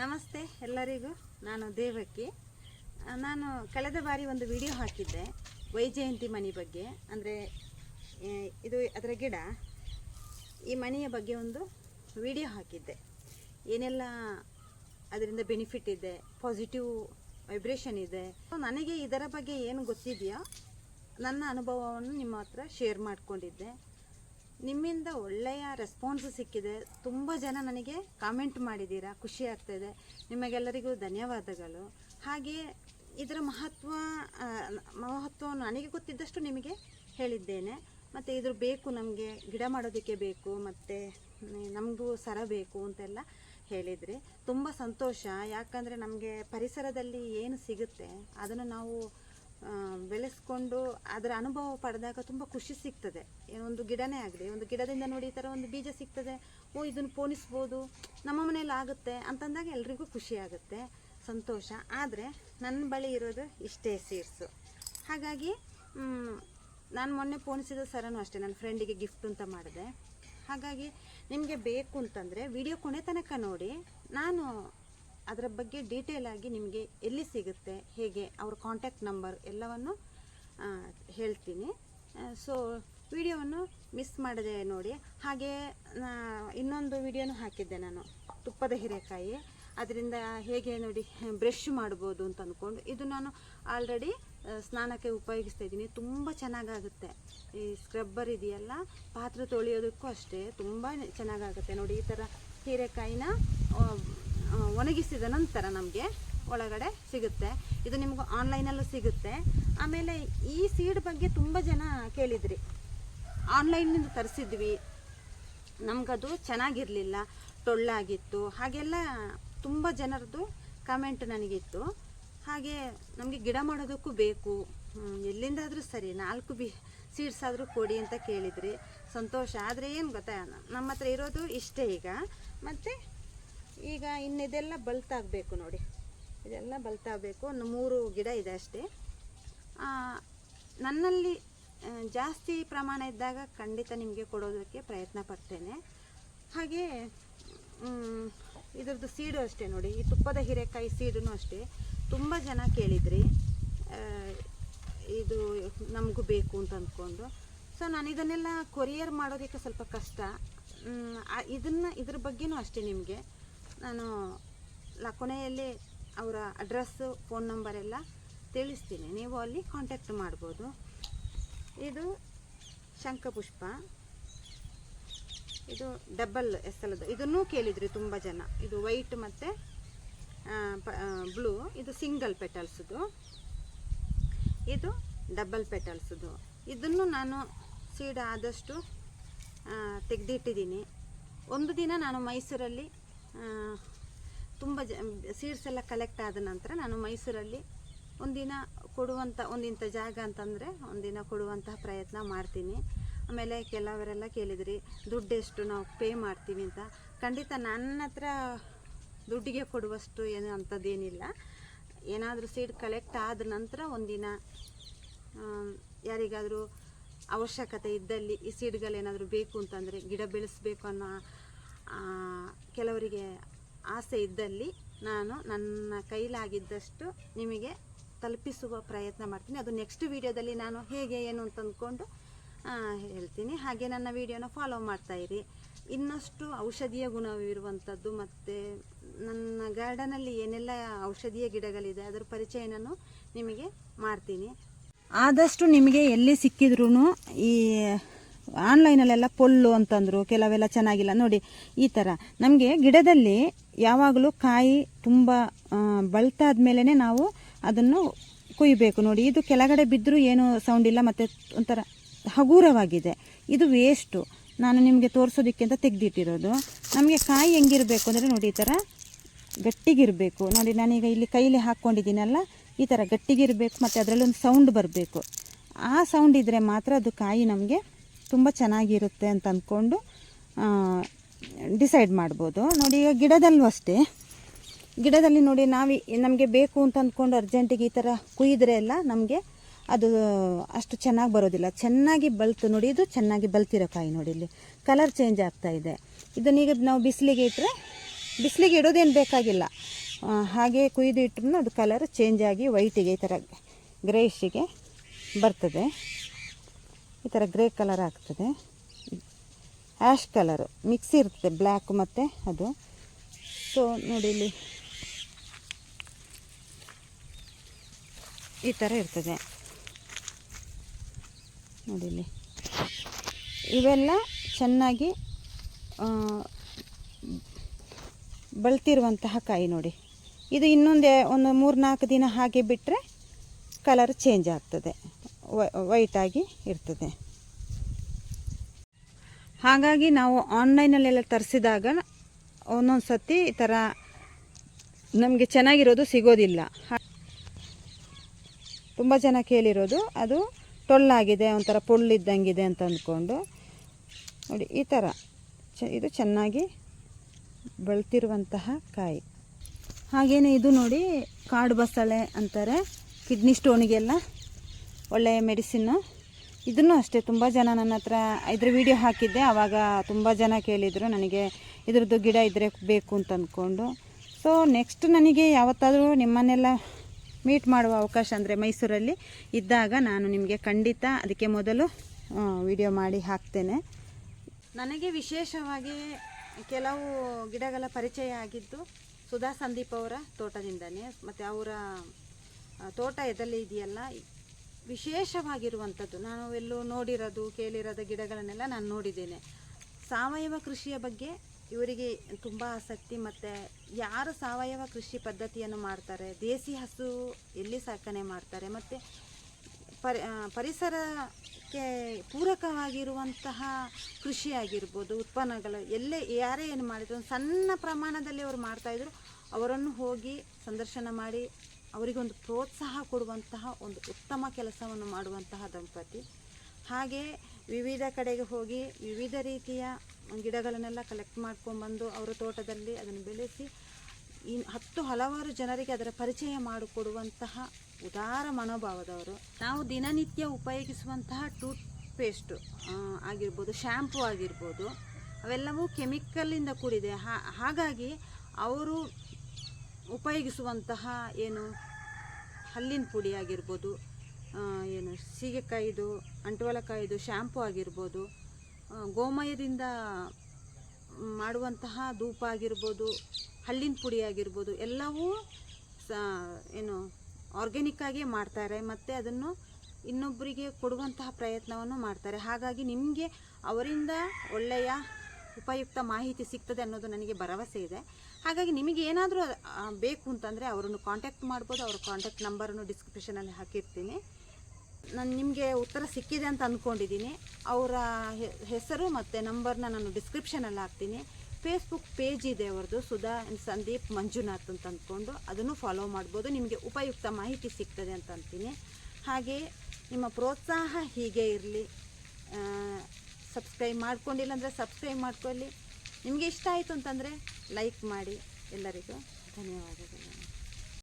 ನಮಸ್ತೆ ಎಲ್ಲರಿಗೂ. ನಾನು ದೇವಕ್ಕಿ ನಾನು ಕಳೆದ ಬಾರಿ ಒಂದು ವಿಡಿಯೋ ಹಾಕಿದ್ದೆ ವೈಜಯಂತಿ ಮನೆ ಬಗ್ಗೆ. ಅಂದರೆ ಇದು ಅದರ ಗಿಡ. ಈ ಮನೆಯ ಬಗ್ಗೆ ಒಂದು ವಿಡಿಯೋ ಹಾಕಿದ್ದೆ. ಏನೆಲ್ಲ ಅದರಿಂದ ಬೆನಿಫಿಟ್ ಇದೆ ಪಾಸಿಟಿವ್ ವೈಬ್ರೇಷನ್ ಇದೆ. ನನಗೆ ಇದರ ಬಗ್ಗೆ ಏನು ಗೊತ್ತಿದೆಯೋ, ನನ್ನ ಅನುಭವವನ್ನು ನಿಮ್ಮ ಹತ್ರ ಶೇರ್ ಮಾಡಿಕೊಂಡಿದ್ದೆ. ನಿಮ್ಮಿಂದ ಒಳ್ಳೆಯ ರೆಸ್ಪಾನ್ಸ್ ಸಿಕ್ಕಿದೆ. ತುಂಬ ಜನ ನನಗೆ ಕಾಮೆಂಟ್ ಮಾಡಿದ್ದೀರಾ ಖುಷಿ ಆಗ್ತಾಯಿದೆ ನಿಮಗೆಲ್ಲರಿಗೂ ಧನ್ಯವಾದಗಳು. ಹಾಗೆ ಇದರ ಮಹತ್ವ ಮಹತ್ವವನ್ನು ನನಗೆ ಗೊತ್ತಿದ್ದಷ್ಟು ನಿಮಗೆ ಹೇಳಿದ್ದೇನೆ. ಮತ್ತು ಇದ್ರ ಬೇಕು, ನಮಗೆ ಗಿಡ ಮಾಡೋದಕ್ಕೆ ಬೇಕು, ಮತ್ತು ನಮಗೂ ಸರ ಬೇಕು ಅಂತೆಲ್ಲ ಹೇಳಿದ್ರಿ. ತುಂಬ ಸಂತೋಷ. ಯಾಕಂದರೆ ನಮಗೆ ಪರಿಸರದಲ್ಲಿ ಏನು ಸಿಗುತ್ತೆ, ಅದನ್ನು ನಾವು ಬೆಳೆಸ್ಕೊಂಡು ಅದರ ಅನುಭವ ಪಡೆದಾಗ ತುಂಬ ಖುಷಿ ಸಿಗ್ತದೆ. ಒಂದು ಗಿಡನೇ ಆಗಲಿ, ಒಂದು ಗಿಡದಿಂದ ನೋಡಿ ಈ ಥರ ಒಂದು ಬೀಜ ಸಿಗ್ತದೆ. ಓ, ಇದನ್ನು ಪೋಣಿಸ್ಬೋದು, ನಮ್ಮ ಮನೇಲಿ ಆಗುತ್ತೆ ಅಂತಂದಾಗ ಎಲ್ರಿಗೂ ಖುಷಿ ಆಗುತ್ತೆ, ಸಂತೋಷ. ಆದರೆ ನನ್ನ ಬಳಿ ಇರೋದು ಇಷ್ಟೇ ಸೀಡ್ಸು. ಹಾಗಾಗಿ ನಾನು ಮೊನ್ನೆ ಪೋಣಿಸಿದ ಸರನು ಅಷ್ಟೇ ನನ್ನ ಫ್ರೆಂಡಿಗೆ ಗಿಫ್ಟ್ ಅಂತ ಮಾಡಿದೆ. ಹಾಗಾಗಿ ನಿಮಗೆ ಬೇಕು ಅಂತಂದರೆ ವಿಡಿಯೋ ಕೊನೆ ತನಕ ನೋಡಿ, ನಾನು ಅದರ ಬಗ್ಗೆ ಡೀಟೇಲ್ ಆಗಿ ನಿಮಗೆ ಎಲ್ಲಿ ಸಿಗುತ್ತೆ, ಹೇಗೆ, ಅವ್ರ ಕಾಂಟ್ಯಾಕ್ಟ್ ನಂಬರ್ ಎಲ್ಲವನ್ನು ಹೇಳ್ತೀನಿ. ಸೊ ವಿಡಿಯೋವನ್ನು ಮಿಸ್ ಮಾಡದೆ ನೋಡಿ. ಹಾಗೆ ಇನ್ನೊಂದು ವಿಡಿಯೋನು ಹಾಕಿದ್ದೆ ನಾನು, ತುಪ್ಪದ ಹೀರೆಕಾಯಿ. ಅದರಿಂದ ಹೇಗೆ ನೋಡಿ ಬ್ರಷ್ ಮಾಡ್ಬೋದು ಅಂತ ಅಂದ್ಕೊಂಡು ಇದು ನಾನು ಆಲ್ರೆಡಿ ಸ್ನಾನಕ್ಕೆ ಉಪಯೋಗಿಸ್ತಾ ಇದ್ದೀನಿ. ತುಂಬ ಚೆನ್ನಾಗಾಗುತ್ತೆ. ಈ ಸ್ಕ್ರಬ್ಬರ್ ಇದೆಯಲ್ಲ, ಪಾತ್ರೆ ತೊಳೆಯೋದಕ್ಕೂ ಅಷ್ಟೇ ತುಂಬ ಚೆನ್ನಾಗಾಗುತ್ತೆ. ನೋಡಿ, ಈ ಥರ ಹೀರೆಕಾಯಿನ ಒಣಗಿಸಿದ ನಂತರ ನಮಗೆ ಒಳಗಡೆ ಸಿಗುತ್ತೆ. ಇದು ನಿಮ್ಗೆ ಆನ್ಲೈನಲ್ಲೂ ಸಿಗುತ್ತೆ. ಆಮೇಲೆ ಈ ಸೀಡ್ ಬಗ್ಗೆ ತುಂಬ ಜನ ಕೇಳಿದ್ರಿ. ಆನ್ಲೈನಿಂದ ತರಿಸಿದ್ವಿ. ನಮಗದು ಚೆನ್ನಾಗಿರಲಿಲ್ಲ. ಟೊಳ್ಳಾಗಿತ್ತು. ಹಾಗೆಲ್ಲ ತುಂಬ ಜನರದ್ದು ಕಮೆಂಟ್ ನನಗಿತ್ತು. ಹಾಗೆ ನಮಗೆ ಗಿಡ ಮಾಡೋದಕ್ಕೂ ಬೇಕು. ಎಲ್ಲಿಂದಾದರೂ ಸರಿ ನಾಲ್ಕು ಬಿ ಸೀಡ್ಸ್ ಆದರೂ ಕೊಡಿ ಅಂತ ಕೇಳಿದ್ರಿ. ಸಂತೋಷ. ಆದರೆ ಏನು ಗೊತ್ತಾ ನಮ್ಮ ಹತ್ರ ಇರೋದು ಇಷ್ಟೇ ಈಗ. ಮತ್ತು ಈಗ ಇನ್ನಿದೆಲ್ಲ ಬಲ್ತಾಗಬೇಕು ನೋಡಿ. ಇದೆಲ್ಲ ಬಲ್ತಾಗಬೇಕು. ಒಂದು ಮೂರು ಗಿಡ ಇದೆ ಅಷ್ಟೇ. ನನ್ನಲ್ಲಿ ಜಾಸ್ತಿ ಪ್ರಮಾಣ ಇದ್ದಾಗ ಖಂಡಿತ ನಿಮಗೆ ಕೊಡೋದಕ್ಕೆ ಪ್ರಯತ್ನ ಪಡ್ತೇನೆ. ಹಾಗೆ ಇದರದ್ದು ಸೀಡು ಅಷ್ಟೇ ನೋಡಿ. ಈ ತುಪ್ಪದ ಹೀರೆಕಾಯಿ ಸೀಡೂ ಅಷ್ಟೇ. ತುಂಬ ಜನ ಕೇಳಿದ್ರಿ ಇದು ನಮಗೂ ಬೇಕು ಅಂತ ಅಂದ್ಕೊಂಡು. ಸೊ ನಾನು ಇದನ್ನೆಲ್ಲ ಕೊರಿಯರ್ ಮಾಡೋದಕ್ಕೆ ಸ್ವಲ್ಪ ಕಷ್ಟ. ಇದನ್ನ, ಇದ್ರ ಬಗ್ಗೆನೂ ಅಷ್ಟೇ ನಿಮಗೆ. ನಾನು ಕೊನೆಯಲ್ಲಿ ಅವರ ಅಡ್ರೆಸ್ಸು ಫೋನ್ ನಂಬರ್ ಎಲ್ಲ ತಿಳಿಸ್ತೀನಿ. ನೀವು ಅಲ್ಲಿ ಕಾಂಟ್ಯಾಕ್ಟ್ ಮಾಡ್ಬೋದು. ಇದು ಶಂಖಪುಷ್ಪ. ಇದು ಡಬಲ್ ಎಸಲದು ಇದನ್ನೂ ಕೇಳಿದ್ರಿ ತುಂಬ ಜನ. ಇದು ವೈಟ್ ಮತ್ತು ಬ್ಲೂ ಇದು ಸಿಂಗಲ್ ಪೆಟಲ್ಸ್ದು ಇದು ಡಬಲ್ ಪೆಟಲ್ಸ್ದು ಇದನ್ನು ನಾನು ಸೀಡ್ ಆದಷ್ಟು ತೆಗೆದಿಟ್ಟಿದ್ದೀನಿ. ಒಂದು ದಿನ ನಾನು ಮೈಸೂರಲ್ಲಿ ತುಂಬ ಜ ಸೀಡ್ಸ್ ಎಲ್ಲ ಕಲೆಕ್ಟ್ ಆದ ನಂತರ ನಾನು ಮೈಸೂರಲ್ಲಿ ಒಂದಿನ ಕೊಡುವಂಥ ಒಂದಿಂಥ ಜಾಗ ಅಂತಂದರೆ ಒಂದಿನ ಕೊಡುವಂತಹ ಪ್ರಯತ್ನ ಮಾಡ್ತೀನಿ. ಆಮೇಲೆ ಕೆಲವರೆಲ್ಲ ಕೇಳಿದ್ರಿ, ದುಡ್ಡು ಎಷ್ಟು ನಾವು ಪೇ ಮಾಡ್ತೀವಿ ಅಂತ. ಖಂಡಿತ ನನ್ನ ಹತ್ರ ದುಡ್ಡಿಗೆ ಕೊಡುವಷ್ಟು ಏನು ಅಂಥದ್ದೇನಿಲ್ಲ. ಏನಾದರೂ ಸೀಡ್ ಕಲೆಕ್ಟ್ ಆದ ನಂತರ ಒಂದಿನ ಯಾರಿಗಾದರೂ ಅವಶ್ಯಕತೆ ಇದ್ದಲ್ಲಿ ಈ ಸೀಡ್ಗಳೇನಾದರೂ ಬೇಕು ಅಂತಂದರೆ ಗಿಡ ಬೆಳೆಸಬೇಕು ಅನ್ನೋ ಕೆಲವರಿಗೆ ಆಸೆ ಇದ್ದಲ್ಲಿ ನಾನು ನನ್ನ ಕೈಲಾಗಿದ್ದಷ್ಟು ನಿಮಗೆ ತಲುಪಿಸುವ ಪ್ರಯತ್ನ ಮಾಡ್ತೀನಿ. ಅದು ನೆಕ್ಸ್ಟ್ ವೀಡಿಯೋದಲ್ಲಿ ನಾನು ಹೇಗೆ ಏನು ಅಂತ ಅಂದ್ಕೊಂಡು ಹೇಳ್ತೀನಿ. ಹಾಗೆ ನನ್ನ ವಿಡಿಯೋನ ಫಾಲೋ ಮಾಡ್ತಾ ಇರಿ. ಇನ್ನಷ್ಟು ಔಷಧೀಯ ಗುಣವಿರುವಂಥದ್ದು ಮತ್ತು ನನ್ನ ಗಾರ್ಡನಲ್ಲಿ ಏನೆಲ್ಲ ಔಷಧೀಯ ಗಿಡಗಳಿದೆ, ಅದರ ಪರಿಚಯ ನಿಮಗೆ ಮಾಡ್ತೀನಿ. ಆದಷ್ಟು ನಿಮಗೆ ಎಲ್ಲಿ ಸಿಕ್ಕಿದ್ರೂ ಈ ಆನ್ಲೈನಲ್ಲೆಲ್ಲ ಪೊಲ್ಲು ಅಂತಂದರು, ಕೆಲವೆಲ್ಲ ಚೆನ್ನಾಗಿಲ್ಲ. ನೋಡಿ, ಈ ಥರ ನಮಗೆ ಗಿಡದಲ್ಲಿ ಯಾವಾಗಲೂ ಕಾಯಿ ತುಂಬ ಬಳ್ತಾದ ಮೇಲೇ ನಾವು ಅದನ್ನು ಕೊಯ್ಬೇಕು. ನೋಡಿ, ಇದು ಕೆಳಗಡೆ ಬಿದ್ದರೂ ಏನು ಸೌಂಡ್ ಇಲ್ಲ, ಮತ್ತು ಒಂಥರ ಹಗುರವಾಗಿದೆ. ಇದು ವೇಸ್ಟು ನಾನು ನಿಮಗೆ ತೋರಿಸೋದಕ್ಕೆ ಅಂತ ತೆಗೆದಿಟ್ಟಿರೋದು. ನಮಗೆ ಕಾಯಿ ಹೆಂಗಿರಬೇಕು ಅಂದರೆ ನೋಡಿ, ಈ ಥರ ಗಟ್ಟಿಗಿರಬೇಕು. ನೋಡಿ, ನಾನೀಗ ಇಲ್ಲಿ ಕೈಲಿ ಹಾಕ್ಕೊಂಡಿದ್ದೀನಲ್ಲ, ಈ ಥರ ಗಟ್ಟಿಗಿರಬೇಕು, ಮತ್ತು ಅದರಲ್ಲಿ ಒಂದು ಸೌಂಡ್ ಬರಬೇಕು. ಆ ಸೌಂಡ್ ಇದ್ದರೆ ಮಾತ್ರ ಅದು ಕಾಯಿ ನಮಗೆ ತುಂಬ ಚೆನ್ನಾಗಿರುತ್ತೆ ಅಂತ ಅಂದ್ಕೊಂಡು ಡಿಸೈಡ್ ಮಾಡ್ಬೋದು. ನೋಡಿ, ಈಗ ಗಿಡದಲ್ಲೂ ಅಷ್ಟೇ. ಗಿಡದಲ್ಲಿ ನೋಡಿ, ನಾವು, ನಮಗೆ ಬೇಕು ಅಂತ ಅಂದ್ಕೊಂಡು ಅರ್ಜೆಂಟಿಗೆ ಈ ಥರ ಕುಯ್ದರೆ ಎಲ್ಲ ನಮಗೆ ಅದು ಅಷ್ಟು ಚೆನ್ನಾಗಿ ಬರೋದಿಲ್ಲ. ಚೆನ್ನಾಗಿ ಬಲ್ತು ನೋಡಿ, ಇದು ಚೆನ್ನಾಗಿ ಬಲ್ತಿರೋ ಕಾಯಿ ನೋಡಿ ಇಲ್ಲಿ. ಕಲರ್ ಚೇಂಜ್ ಆಗ್ತಾ ಇದೆ. ಇದನ್ನೀಗ ನಾವು ಬಿಸಿಲಿಗೆ ಇಟ್ಟರೆ ಬಿಸಿಲಿಗೆ ಇಡೋದೇನು ಬೇಕಾಗಿಲ್ಲ. ಹಾಗೆ ಕುಯ್ದು ಇಟ್ಟರು ಅದು ಕಲರ್ ಚೇಂಜ್ ಆಗಿ ವೈಟಿಗೆ ಈ ಥರ ಗ್ರೇಷಿಗೆ ಬರ್ತದೆ. ಈ ಥರ ಗ್ರೇ ಕಲರ್ ಆಗ್ತದೆ. ಆ್ಯಶ್ ಕಲರು, ಮಿಕ್ಸ್ ಇರ್ತದೆ, ಬ್ಲ್ಯಾಕ್ ಮತ್ತು ಅದು. ಸೊ ನೋಡಿ ಇಲ್ಲಿ. ಈ ಥರ ಇರ್ತದೆ. ನೋಡಿ ಇಲ್ಲಿ. ಇವೆಲ್ಲ ಚೆನ್ನಾಗಿ ಬಳ್ತಿರುವಂತಹ ಕಾಯಿ ನೋಡಿ. ಇದು ಇನ್ನೊಂದೇ ಒಂದು ಮೂರು ನಾಲ್ಕು ದಿನ ಹಾಗೆ ಬಿಟ್ಟರೆ ಕಲರ್ ಚೇಂಜ್ ಆಗ್ತದೆ. ವೈಟಾಗಿ ಇರ್ತದೆ. ಹಾಗಾಗಿ ನಾವು ಆನ್ಲೈನಲ್ಲೆಲ್ಲ ತರಿಸಿದಾಗ ಒಂದೊಂದು ಸತಿ ಈ ಥರ ನಮಗೆ ಚೆನ್ನಾಗಿರೋದು ಸಿಗೋದಿಲ್ಲ. ತುಂಬ ಜನ ಕೇಳಿರೋದು, ಅದು ಟೊಳ್ಳಾಗಿದೆ, ಒಂಥರ ಪೊಳ್ಳಿದ್ದಂಗಿದೆ ಅಂತ ಅಂದ್ಕೊಂಡು. ನೋಡಿ, ಈ ಥರ ಚ ಇದು ಚೆನ್ನಾಗಿ ಬೆಳ್ತಿರುವಂತಹ ಕಾಯಿ. ಹಾಗೇನೆ ಇದು ನೋಡಿ, ಕಾಡು ಬಸಳೆ ಅಂತಾರೆ, ಕಿಡ್ನಿ ಸ್ಟೋನಿಗೆಲ್ಲ ಒಳ್ಳೆಯ ಮೆಡಿಸಿನ್ನು ಇದನ್ನು ಅಷ್ಟೇ, ತುಂಬ ಜನ ನನ್ನ ಹತ್ರ ಇದ್ರ ವಿಡಿಯೋ ಹಾಕಿದ್ದೆ. ಆವಾಗ ತುಂಬ ಜನ ಕೇಳಿದರು ನನಗೆ, ಇದ್ರದ್ದು ಗಿಡ ಇದ್ದರೆ ಬೇಕು ಅಂತ ಅಂದ್ಕೊಂಡು. ಸೊ ನೆಕ್ಸ್ಟ್ ನನಗೆ ಯಾವತ್ತಾದರೂ ನಿಮ್ಮನ್ನೆಲ್ಲ ಮೀಟ್ ಮಾಡುವ ಅವಕಾಶ ಅಂದರೆ ಮೈಸೂರಲ್ಲಿ ಇದ್ದಾಗ ನಾನು ನಿಮಗೆ ಖಂಡಿತ ಅದಕ್ಕೆ ಮೊದಲು ವಿಡಿಯೋ ಮಾಡಿ ಹಾಕ್ತೇನೆ. ನನಗೆ ವಿಶೇಷವಾಗಿ ಕೆಲವು ಗಿಡಗಳ ಪರಿಚಯ ಆಗಿದ್ದು ಸುಧಾ ಸಂದೀಪ್ ಅವರ ತೋಟದಿಂದನೇ. ಮತ್ತು ಅವರ ತೋಟ ಎದಲ್ಲಿ ಇದೆಯಲ್ಲ ವಿಶೇಷವಾಗಿರುವಂಥದ್ದು. ನಾನು ಎಲ್ಲೋ ನೋಡಿರೋದು, ಕೇಳಿರೋದು ಗಿಡಗಳನ್ನೆಲ್ಲ ನಾನು ನೋಡಿದ್ದೇನೆ. ಸಾವಯವ ಕೃಷಿಯ ಬಗ್ಗೆ ಇವರಿಗೆ ತುಂಬ ಆಸಕ್ತಿ ಮತ್ತು ಯಾರು ಸಾವಯವ ಕೃಷಿ ಪದ್ಧತಿಯನ್ನು ಮಾಡ್ತಾರೆ, ದೇಸಿ ಹಸು ಎಲ್ಲಿ ಸಾಕಣೆ ಮಾಡ್ತಾರೆ, ಮತ್ತು ಪರಿ ಪರಿಸರಕ್ಕೆ ಪೂರಕವಾಗಿರುವಂತಹ ಕೃಷಿಯಾಗಿರ್ಬೋದು ಉತ್ಪನ್ನಗಳು, ಎಲ್ಲೇ ಯಾರೇ ಏನು ಮಾಡಿದ್ರು, ಸಣ್ಣ ಪ್ರಮಾಣದಲ್ಲಿ ಅವರು ಮಾಡ್ತಾಯಿದ್ರು ಅವರನ್ನು ಹೋಗಿ ಸಂದರ್ಶನ ಮಾಡಿ ಅವರಿಗೊಂದು ಪ್ರೋತ್ಸಾಹ ಕೊಡುವಂತಹ ಒಂದು ಉತ್ತಮ ಕೆಲಸವನ್ನು ಮಾಡುವಂತಹ ದಂಪತಿ. ಹಾಗೆ ವಿವಿಧ ಕಡೆಗೆ ಹೋಗಿ ವಿವಿಧ ರೀತಿಯ ಗಿಡಗಳನ್ನೆಲ್ಲ ಕಲೆಕ್ಟ್ ಮಾಡ್ಕೊಂಡ್ಬಂದು ಅವರ ತೋಟದಲ್ಲಿ ಅದನ್ನು ಬೆಳೆಸಿ, ಈ ಹತ್ತು ಹಲವಾರು ಜನರಿಗೆ ಅದರ ಪರಿಚಯ ಮಾಡಿಕೊಡುವಂತಹ ಉದಾರ ಮನೋಭಾವದವರು. ನಾವು ದಿನನಿತ್ಯ ಉಪಯೋಗಿಸುವಂತಹ ಟೂತ್ ಪೇಸ್ಟು ಆಗಿರ್ಬೋದು, ಶ್ಯಾಂಪು ಆಗಿರ್ಬೋದು, ಅವೆಲ್ಲವೂ ಕೆಮಿಕಲ್ಲಿಂದ ಕೂಡಿದೆ. ಹಾಗಾಗಿ ಅವರು ಉಪಯೋಗಿಸುವಂತಹ ಏನು ಹಲ್ಲಿನ ಪುಡಿ ಆಗಿರ್ಬೋದು ಏನು ಸೀಗೆಕಾಯಿದು, ಅಂಟುವಲಕಾಯಿದು ಶ್ಯಾಂಪು ಆಗಿರ್ಬೋದು ಗೋಮಯದಿಂದ ಮಾಡುವಂತಹ ಧೂಪ ಆಗಿರ್ಬೋದು, ಹಲ್ಲಿನ ಪುಡಿ ಆಗಿರ್ಬೋದು, ಎಲ್ಲವೂ ಸ, ಏನು ಆರ್ಗ್ಯಾನಿಕ್ ಆಗಿ ಮಾಡ್ತಾರೆ. ಮತ್ತು ಅದನ್ನು ಇನ್ನೊಬ್ಬರಿಗೆ ಕೊಡುವಂತಹ ಪ್ರಯತ್ನವನ್ನು ಮಾಡ್ತಾರೆ. ಹಾಗಾಗಿ ನಿಮಗೆ ಅವರಿಂದ ಒಳ್ಳೆಯ ಉಪಯುಕ್ತ ಮಾಹಿತಿ ಸಿಗ್ತದೆ ಅನ್ನೋದು ನನಗೆ ಭರವಸೆ ಇದೆ. ಹಾಗಾಗಿ ನಿಮಗೆ ಏನಾದರೂ ಬೇಕು ಅಂತಂದರೆ ಅವರನ್ನು ಕಾಂಟ್ಯಾಕ್ಟ್ ಮಾಡ್ಬೋದು, ಅವ್ರ ಕಾಂಟ್ಯಾಕ್ಟ್ ನಂಬರನ್ನು ಡಿಸ್ಕ್ರಿಪ್ಷನಲ್ಲಿ ಹಾಕಿರ್ತೀನಿ. ನಾನು ನಿಮಗೆ ಉತ್ತರ ಸಿಕ್ಕಿದೆ ಅಂತ ಅಂದ್ಕೊಂಡಿದ್ದೀನಿ ಅವರ ಹೆಸರು ಮತ್ತು ನಂಬರ್ನ ನಾನು ಡಿಸ್ಕ್ರಿಪ್ಷನಲ್ಲಿ ಹಾಕ್ತೀನಿ. ಫೇಸ್ಬುಕ್ ಪೇಜ್ ಇದೆ ಅವ್ರದ್ದು, ಸುಧಾ ಸಂದೀಪ್ ಮಂಜುನಾಥ್ ಅಂತ ಅಂದ್ಕೊಂಡು ಅದನ್ನು ಫಾಲೋ ಮಾಡ್ಬೋದು. ನಿಮಗೆ ಉಪಯುಕ್ತ ಮಾಹಿತಿ ಸಿಗ್ತದೆ ಅಂತ ಅಂತೀನಿ. ಹಾಗೆ ನಿಮ್ಮ ಪ್ರೋತ್ಸಾಹ ಹೀಗೆ ಇರಲಿ. ಸಬ್ಸ್ಕ್ರೈಬ್ ಮಾಡ್ಕೊಂಡಿಲ್ಲ ಅಂದರೆ ಸಬ್ಸ್ಕ್ರೈಬ್ ಮಾಡ್ಕೊಳ್ಳಿ. ನಿಮಗೆ ಇಷ್ಟ ಆಯಿತು ಅಂತಂದರೆ ಲೈಕ್ ಮಾಡಿ ಎಲ್ಲರಿಗೂ ಧನ್ಯವಾದಗಳು.